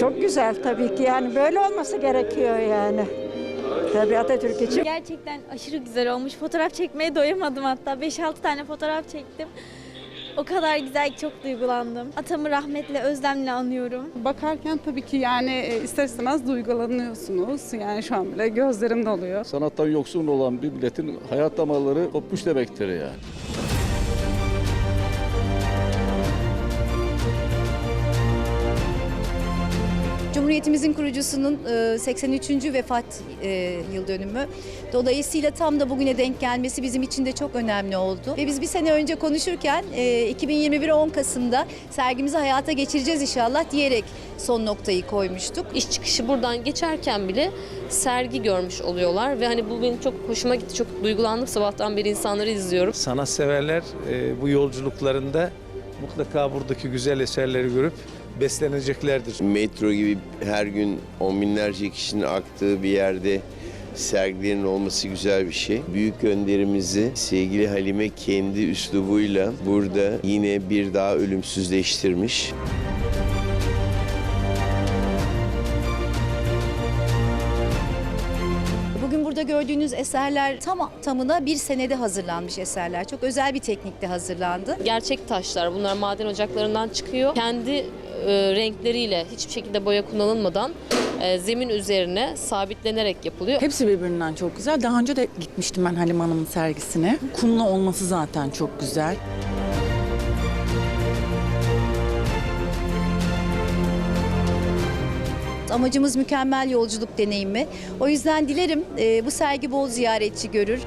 Çok güzel tabii ki yani böyle olması gerekiyor yani. Tabii Atatürk için. Gerçekten aşırı güzel olmuş. Fotoğraf çekmeye doyamadım hatta. 5-6 tane fotoğraf çektim. O kadar güzel ki çok duygulandım. Atamı rahmetle, özlemle anıyorum. Bakarken tabii ki yani e, ister istemez duygulanıyorsunuz. Yani şu an bile gözlerim doluyor. Sanattan yoksun olan bir milletin hayat damarları kopmuş demektir yani. Cumhuriyetimizin kurucusunun e, 83. vefat e, yıl dönümü. Dolayısıyla tam da bugüne denk gelmesi bizim için de çok önemli oldu. Ve biz bir sene önce konuşurken e, 2021 10 Kasım'da sergimizi hayata geçireceğiz inşallah diyerek son noktayı koymuştuk. iş çıkışı buradan geçerken bile sergi görmüş oluyorlar ve hani bu benim çok hoşuma gitti. Çok duygulandım sabahtan beri insanları izliyorum. Sanatseverler e, bu yolculuklarında mutlaka buradaki güzel eserleri görüp besleneceklerdir. Metro gibi her gün on binlerce kişinin aktığı bir yerde sergilerin olması güzel bir şey. Büyük önderimizi sevgili Halime kendi üslubuyla burada yine bir daha ölümsüzleştirmiş. Burada gördüğünüz eserler tam tamına bir senede hazırlanmış eserler. Çok özel bir teknikte hazırlandı. Gerçek taşlar bunlar maden ocaklarından çıkıyor. Kendi e, renkleriyle hiçbir şekilde boya kullanılmadan e, zemin üzerine sabitlenerek yapılıyor. Hepsi birbirinden çok güzel. Daha önce de gitmiştim ben Halim Hanım'ın sergisine. Kumlu olması zaten çok güzel. Amacımız mükemmel yolculuk deneyimi. O yüzden dilerim e, bu sergi bol ziyaretçi görür.